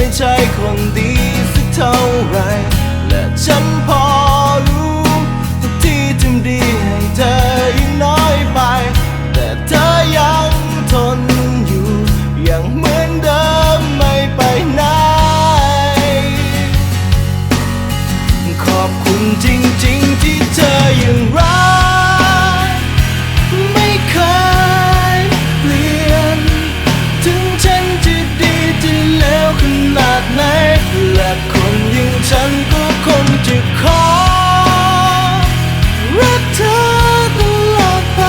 ไม่ใช่คนดีสักเท่าไรและฉันพอ ฉันก็คงจะขอรักเธอตลอดไป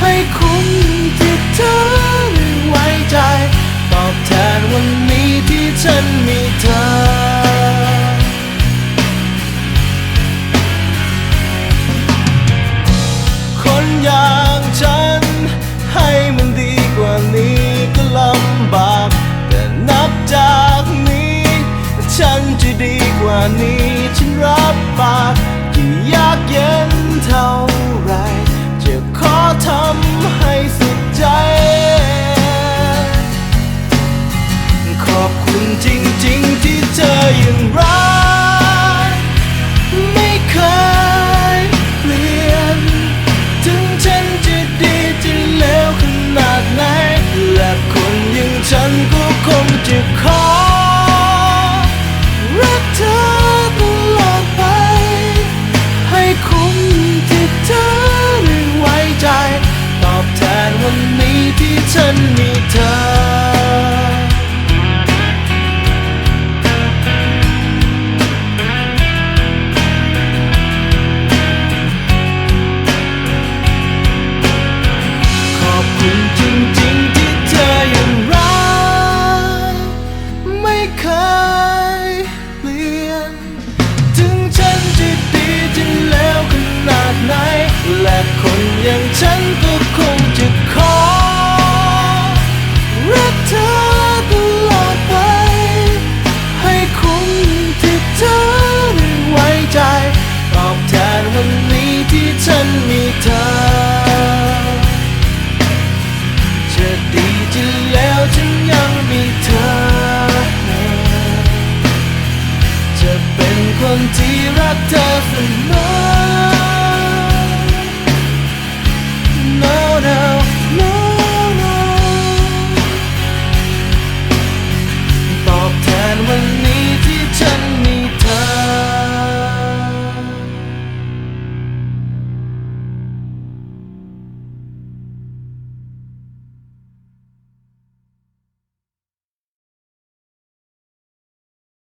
ให้คุณที่เธอไว้ใจ ตอบแทนวันนี้ที่ฉันมีเธอคนอย่าง ว่านี้ฉันรับปากยิ่ยากเย็นเท่า จริง ที่รักเธอเสม